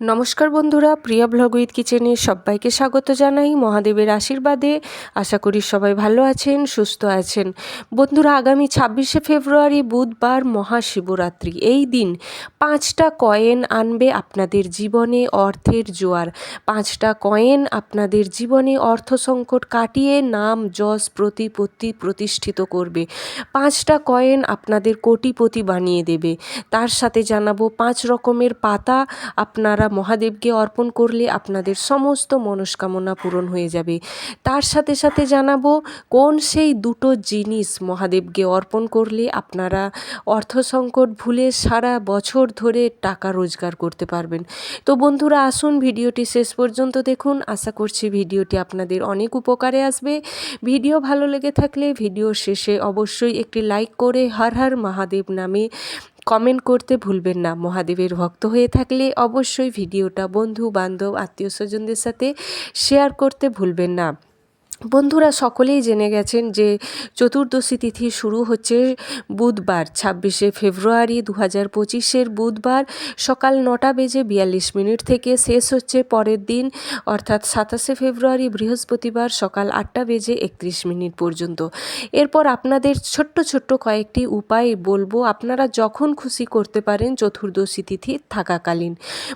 নমস্কার বন্ধুরা, প্রিয়া blog with কিচেনে সবাইকে স্বাগত জানাই মহাদেবের আশীর্বাদে। আশা করি সবাই ভালো আছেন, সুস্থ আছেন। বন্ধুরা, আগামী ছাব্বিশে ফেব্রুয়ারি বুধবার মহাশিবরাত্রি। এই দিন পাঁচটা কয়েন আনবে আপনাদের জীবনে অর্থের জোয়ার। পাঁচটা কয়েন আপনাদের জীবনে অর্থ সংকট কাটিয়ে নাম, যশ, প্রতিপত্তি প্রতিষ্ঠিত করবে। পাঁচটা কয়েন আপনাদের কোটিপতি বানিয়ে দেবে। তার সাথে জানাব পাঁচ রকমের পাতা আপনারা মহাদেবকে অর্পণ করলে আপনাদের সমস্ত মনস্কামনা পূরণ হয়ে যাবে। তার সাথে সাথে জানাব, কোন সেই দুটো জিনিস মহাদেবকে অর্পণ করলে আপনারা অর্থ সংকট ভুলে সারা বছর ধরে টাকা রোজগার করতে পারবেন? তো বন্ধুরা, আসুন ভিডিওটি শেষ পর্যন্ত দেখুন। আশা করছি ভিডিওটি আপনাদের অনেক উপকারে আসবে। ভিডিও ভালো লেগে থাকলে ভিডিও শেষে অবশ্যই একটি লাইক করে হর হর মহাদেব নামে কমেন্ট করতে ভুলবেন না। মহাদেবের ভক্ত হয়ে থাকলে অবশ্যই ভিডিওটা বন্ধু, বান্ধব, আত্মীয় স্বজনদের সাথে শেয়ার করতে ভুলবেন না। বন্ধুরা সকলেই জেনে গেছেন যে চতুর্দশী তিথি শুরু হচ্ছে বুধবার, ছাব্বিশে ফেব্রুয়ারি দু হাজার পঁচিশের বুধবার সকাল নটা বেজে বিয়াল্লিশ মিনিট থেকে শেষ হচ্ছে পরের দিন, অর্থাৎ সাতাশে ফেব্রুয়ারি বৃহস্পতিবার সকাল আটটা বেজে একত্রিশ মিনিট পর্যন্ত। এরপর আপনাদের ছোট্ট ছোট্ট কয়েকটি উপায় বলব, আপনারা যখন খুশি করতে পারেন চতুর্দশী তিথি থাকাকালীন।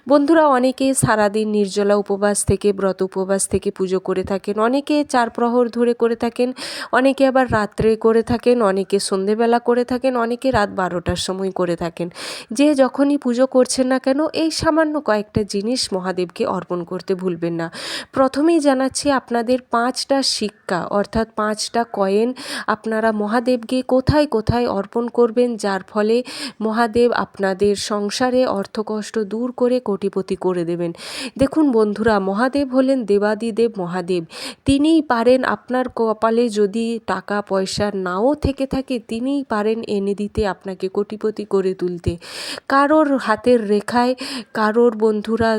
বন্ধুরা, অনেকে সারাদিন নির্জলা উপবাস থেকে, ব্রত উপবাস থেকে পুজো করে থাকেন, অনেকে চার প্রহর ধরে করে থাকেন। অনেকে আবার রাত্রে করে থাকেন, অনেকে সন্ধেবেলা করে থাকেন, অনেকে রাত বারোটার সময় করে থাকেন। যে যখনই পুজো করছেন না কেন, এই সামান্য কয়েকটা জিনিস মহাদেবকে অর্পণ করতে ভুলবেন না। প্রথমেই জানাচ্ছি আপনাদের পাঁচটা শিক্ষা, অর্থাৎ পাঁচটা কয়েন আপনারা মহাদেবকে কোথায় কোথায় অর্পণ করবেন, যার ফলে মহাদেব আপনাদের সংসারে অর্থকষ্ট দূর করে কোটিপতি করে দেবেন। দেখুন বন্ধুরা, মহাদেব হলেন দেবাদিদেব মহাদেব। তিনিই পারেন আপনার কপালে যদি টাকা, পয়সা নাও থেকে থাকে, তিনিই পারেন এনে দিতে আপনাকে কোটিপতি করে তুলতে। কারোর হাতের রেখায়, কারোর বন্ধুরা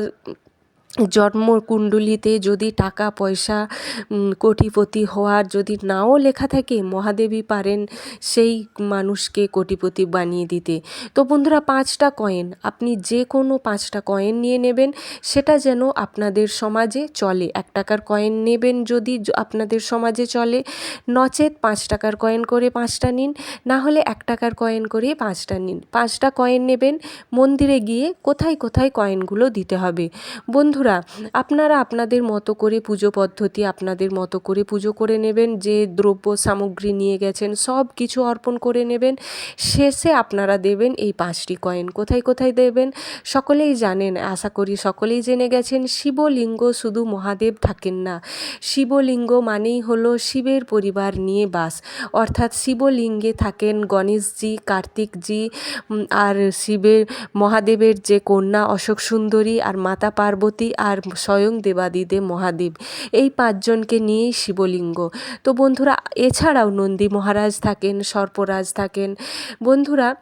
জন্মকুণ্ডলিতে যদি টাকা, পয়সা কোটিপতি হওয়ার যদি নাও লেখা থাকে, মহাদেবী পারেন সেই মানুষকে কোটিপতি বানিয়ে দিতে। তো বন্ধুরা, পাঁচটা কয়েন, আপনি যে কোনো পাঁচটা কয়েন নিয়ে নেবেন, সেটা যেন আপনাদের সমাজে চলে। এক টাকার কয়েন নেবেন যদি আপনাদের সমাজে চলে, নচেত পাঁচ টাকার কয়েন করে পাঁচটা নিন, না হলে এক টাকার কয়েন করে পাঁচটা নিন। পাঁচটা কয়েন নেবেন, মন্দিরে গিয়ে কোথায় কোথায় কয়েনগুলো দিতে হবে। বন্ধু বন্ধুরা, আপনারা আপনাদের মতো করে পুজো পদ্ধতি, আপনাদের মতো করে পুজো করে নেবেন, যে দ্রব্য সামগ্রী নিয়ে গেছেন, সব কিছু অর্পণ করে নেবেন, শেষে আপনারা দেবেন এই পাঁচটি কয়েন। কোথায় কোথায় দেবেন? সকলেই জানেন, আশা করি সকলেই জেনে গেছেন, শিবলিঙ্গ শুধু মহাদেব থাকেন না। শিবলিঙ্গ মানেই হলো শিবের পরিবার নিয়ে বাস। অর্থাৎ শিবলিঙ্গে থাকেন গণেশজি, কার্তিকজি আর শিবের, মহাদেবের যে কন্যা অশোক সুন্দরী, আর মাতা পার্বতী আর স্বয়ং দেবাদিদে মহাদেব। এই পাঁচজনকে নিয়েই শিবলিঙ্গ। তো বন্ধুরা, এছাড়াও নন্দী মহারাজ থাকেন, সর্পরাজ থাকেন। বন্ধুরা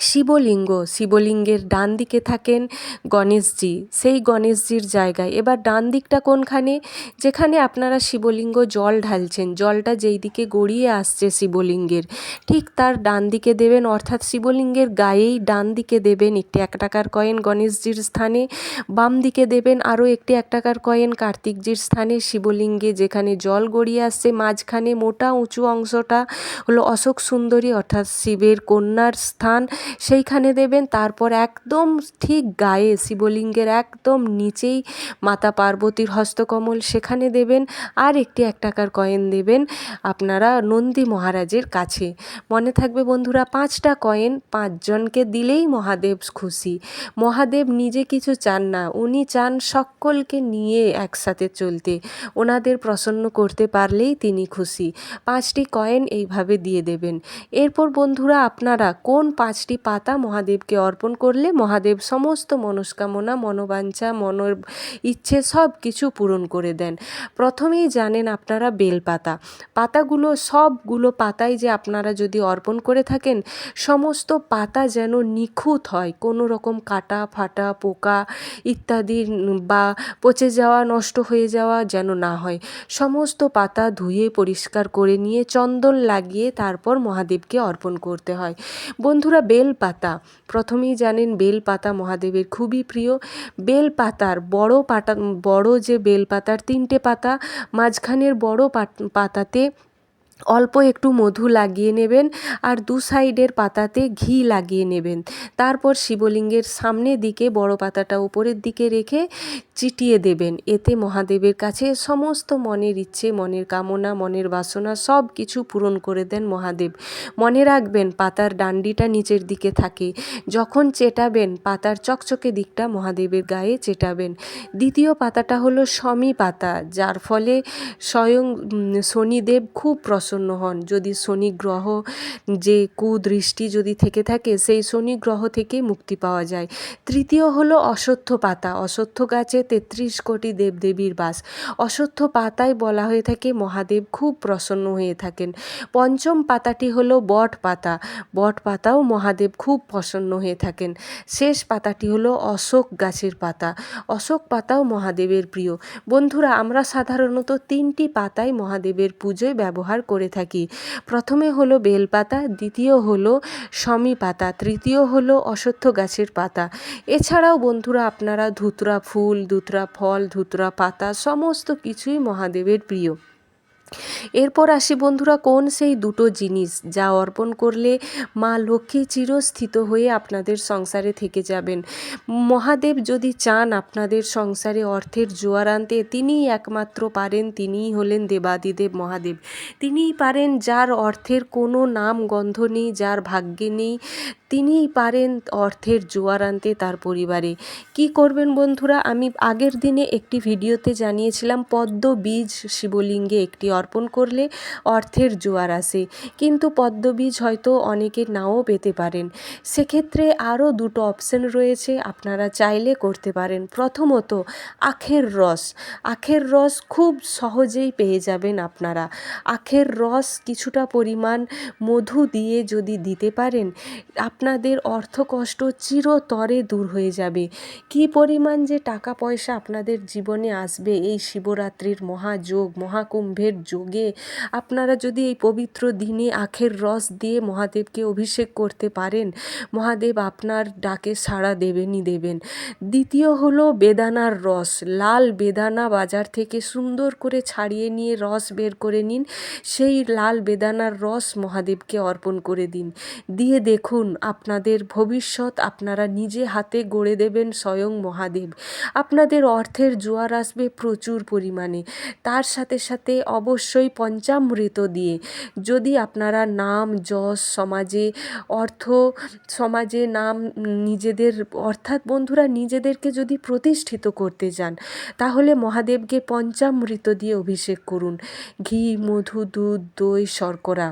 শিবলিঙ্গ, শিবলিঙ্গের ডান দিকে থাকেন গণেশজি। সেই গণেশজির জায়গায়। এবার ডান দিকটা কোনখানে? যেখানে আপনারা শিবলিঙ্গ জল ঢালছেন। জলটা যেই দিকে গড়িয়ে আসছে শিবলিঙ্গের, ঠিক তার ডান দিকে দেবেন, অর্থাৎ শিবলিঙ্গের গায়েই ডান দিকে দেবেন একটি এক টাকার কয়েন গণেশজির স্থানে, বাম দিকে দেবেন আরও একটি এক টাকার কয়েন কার্তিকজির স্থানে। শিবলিঙ্গে যেখানে জল গড়িয়ে আসছে, মাঝখানে মোটা উঁচু অংশটা হলো অশোক সুন্দরী, অর্থাৎ শিবের কন্যার স্থান। সেইখানে দেবেন। তারপর একদম ঠিক গায়ে শিবলিঙ্গের একদম নিচেই মাতা পার্বতীর হস্তকমল সেখানে দেবেন। আর একটি এক টাকার কয়েন দেবেন আপনারা নন্দী মহারাজের কাছে। মনে থাকবে বন্ধুরা, পাঁচটা কয়েন পাঁচজনকে দিলেই মহাদেব খুশি। মহাদেব নিজে কিছু চান না, উনি চান সকলকে নিয়ে একসাথে চলতে। ওনাদের প্রসন্ন করতে পারলেই তিনি খুশি। পাঁচটি কয়েন এইভাবে দিয়ে দেবেন। এরপর বন্ধুরা, আপনারা কোন পাঁচটি একটি পাতা মহাদেবকে অর্পণ করলে মহাদেব সমস্ত মনস্কামনা, মনোবাঞ্ছা, মনের ইচ্ছে সব কিছু পূরণ করে দেন। প্রথমেই জানেন আপনারা বেলপাতা পাতাগুলো সবগুলো পাতাই যে আপনারা যদি অর্পণ করে থাকেন, সমস্ত পাতা যেন নিখুঁত হয়। কোনো রকম কাটা, ফাটা, পোকা ইত্যাদি বা পচে যাওয়া, নষ্ট হয়ে যাওয়া যেন না হয়। সমস্ত পাতা ধুয়ে পরিষ্কার করে নিয়ে চন্দন লাগিয়ে তারপর মহাদেবকে অর্পণ করতে হয়। বন্ধুরা, বেল বেল পাতা প্রথমেই জানেন বেলপাতা মহাদেবের খুবই প্রিয়। বেলপাতার বড় পাতা বড় যে বেলপাতার তিনটে পাতা, মাঝখানের বড় পাতাতে অল্প একটু মধু লাগিয়ে নেবেন আর দু সাইডের পাতাতে ঘি লাগিয়ে নেবেন। তারপর শিবলিঙ্গের সামনের দিকে বড় পাতাটা উপরের দিকে রেখে চিটিয়ে দেবেন। এতে মহাদেবের কাছে সমস্ত মনের ইচ্ছে, মনের কামনা, মনের বাসনা সব কিছু পূরণ করে দেন মহাদেব। মনে রাখবেন, পাতার ডান্ডিটা নিচের দিকে থাকে। যখন চেটাবেন, পাতার চকচকে দিকটা মহাদেবের গায়ে চেটাবেন। দ্বিতীয় পাতাটা হলো সমী পাতা যার ফলে স্বয়ং শনিদেব খুব প্রসন্ন হন। যদি শনি গ্রহ যে কুদৃষ্টি যদি থেকে থাকে, সেই শনি গ্রহ থেকে মুক্তি পাওয়া যায়। তৃতীয় হলো অশ্বত্থ পাতা। অশ্বত্থ গাছে তেত্রিশ কোটি দেবদেবীর বাস। অশ্বত্থ পাতায় বলা হয়ে থাকে মহাদেব খুব প্রসন্ন হয়ে থাকেন। পঞ্চম পাতাটি হলো বট পাতা। বট পাতাও মহাদেব খুব প্রসন্ন হয়ে থাকেন। শেষ পাতাটি হলো অশোক গাছের পাতা। অশোক পাতাও মহাদেবের প্রিয়। বন্ধুরা, আমরা সাধারণত তিনটি পাতায় মহাদেবের পুজোয় ব্যবহার করে। থাকি। প্রথমে হলো বেলপাতা, দ্বিতীয় হলো সমি পাতা, তৃতীয় হলো অশ্বত্থ গাছের পাতা। এছাড়াও বন্ধুরা আপনারা ধুতরা ফুল, ধুতরা ফল, ধুতরা পাতা, সমস্ত কিছুই মহাদেবের প্রিয়। এরপর আসি বন্ধুরা, কোন সেই দুটো জিনিস যা অর্পণ করলে মা লক্ষ্মী চিরস্থিত হয়ে আপনাদের সংসারে থেকে যাবেন? মহাদেব যদি চান আপনাদের সংসারে অর্থের জোয়ার আনতে, তিনিই একমাত্র পারেন, তিনিই হলেন দেবাদিদেব মহাদেব। তিনিই পারেন যার অর্থের কোনো নাম গন্ধ নেই, যার ভাগ্যে নেই, তিনিই পারেন অর্থের জোয়ার আনতে তার পরিবারে। কি করবেন বন্ধুরা, আমি আগের দিনে একটি ভিডিওতে জানিয়েছিলাম, পদ্ম বীজ শিবলিঙ্গে একটি অর্পণ করলে অর্থের জোয়ার আসে। কিন্তু পদ্মবীজ হয়তো অনেকে নাও পেতে পারেন। সেক্ষেত্রে আরও দুটো অপশন রয়েছে, আপনারা চাইলে করতে পারেন। প্রথমত, আখের রস। আখের রস খুব সহজেই পেয়ে যাবেন আপনারা। আখের রস কিছুটা পরিমাণ মধু দিয়ে যদি দিতে পারেন, আপনাদের অর্থকষ্ট চিরতরে দূর হয়ে যাবে। কি পরিমাণ যে টাকা পয়সা আপনাদের জীবনে আসবে এই শিবরাত্রির মহাযোগ, মহাকুম্ভের যোগে আপনারা যদি এই পবিত্র দিনে আখের রস দিয়ে মহাদেবকে অভিষেক করতে পারেন, মহাদেব আপনার ডাকে সাড়া দেবেনই দেবেন। দ্বিতীয় হলো বেদানার রস। লাল বেদানা বাজার থেকে সুন্দর করে ছাড়িয়ে নিয়ে রস বের করে নিন। সেই লাল বেদানার রস মহাদেবকে অর্পণ করে দিন। দিয়ে দেখুন আপনাদের ভবিষ্যৎ আপনারা নিজে হাতে গড়ে দেবেন স্বয়ং মহাদেব। আপনাদের অর্থের জোয়ার আসবে প্রচুর পরিমাণে। তার সাথে সাথে অবশ্যই পঞ্চামৃত দিয়ে। যদি আপনারা নাম, যশ, সমাজে, অর্থ, সমাজে নাম নিজেদের, অর্থাৎ বন্ধুরা নিজেদেরকে যদি প্রতিষ্ঠিত করতে যান তাহলে মহাদেবকে পঞ্চামৃত দিয়ে অভিষেক করুন। ঘি, মধু, দুধ, দই, শর্করা।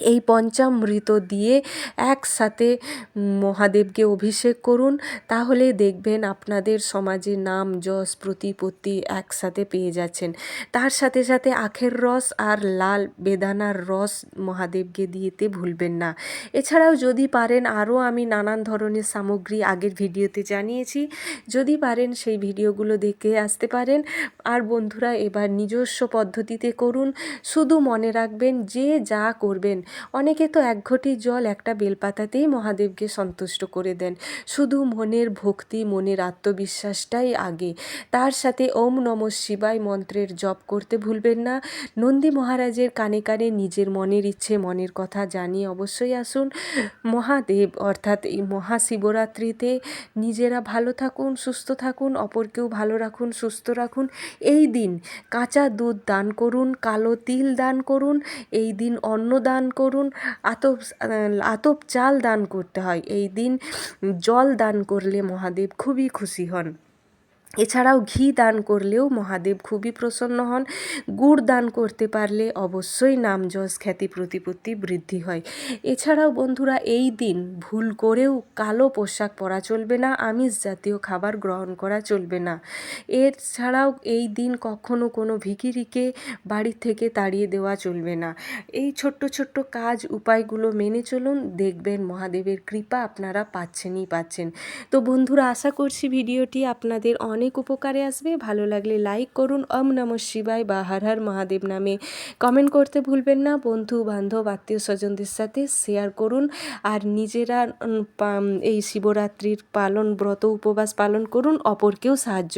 এই পঞ্চামৃত দিয়ে একসাথে মহাদেবকে অভিষেক করুন। তাহলে দেখবেন আপনাদের সমাজে নাম, যশ, প্রতিপত্তি একসাথে পেয়ে যাচ্ছেন। তার সাথে সাথে আখের রস আর লাল বেদানার রস মহাদেবকে দিয়েতে ভুলবেন না। এছাড়াও যদি পারেন, আরও আমি নানান ধরনের সামগ্রী আগের ভিডিওতে জানিয়েছি। যদি পারেন, সেই ভিডিওগুলো দেখে আসতে পারেন। আর বন্ধুরা, এবার নিজস্ব পদ্ধতিতে করুন। শুধু মনে রাখবেন যে যা করবেন অনেকে তো এক ঘটি জল একটা বেলপাতাতেই মহাদেবকে সন্তুষ্ট করে দেন। শুধু মনের ভক্তি, মনের আত্মবিশ্বাসটাই আগে। তার সাথে ওম নম শিবায় মন্ত্রের জপ করতে ভুলবেন না। নন্দী মহারাজের কানে কানে নিজের মনের ইচ্ছে, মনের কথা জানিয়ে অবশ্যই আসুন। মহাদেব অর্থাৎ এই মহাশিবরাত্রিতে নিজেরা ভালো থাকুন, সুস্থ থাকুন, অপরকেও ভালো রাখুন, সুস্থ রাখুন। এই দিন কাঁচা দুধ দান করুন, কালো তিল দান করুন। এই দিন অন্ন দান করুন, আতপ আতপ চাল দান করতে হয়। এই দিন জল দান করলে মহাদেব খুবই খুশি হন। এছাড়াও ঘি দান করলেও মহাদেব খুবই প্রসন্ন হন। গুড় দান করতে পারলে অবশ্যই নাম যশ, খ্যাতি, প্রতিপত্তি বৃদ্ধি হয়। এছাড়াও বন্ধুরা, এই দিন ভুল করেও কালো পোশাক পরা চলবে না, আমিষ জাতীয় খাবার গ্রহণ করা চলবে না। এছাড়াও এই দিন কখনো কোনো ভিখিরিকে বাড়ি থেকে তাড়িয়ে দেওয়া চলবে না। এই ছোট্ট ছোট্ট কাজ উপায়গুলো মেনে চলুন, দেখবেন মহাদেবের কৃপা আপনারা পাচ্ছেনই পাচ্ছেন। তো বন্ধুরা, আশা করছি ভিডিওটি আপনাদের অনেক অনেক উপকারে আসবে। ভালো লাগলে লাইক করুন। অম নম শিবায় বা হর হর মহাদেব নামে কমেন্ট করতে ভুলবেন না। বন্ধু, বান্ধব, আত্মীয় স্বজনদের সাথে শেয়ার করুন। আর নিজেরা এই শিবরাত্রির পালন, ব্রত, উপবাস পালন করুন। অপরকেও সাহায্য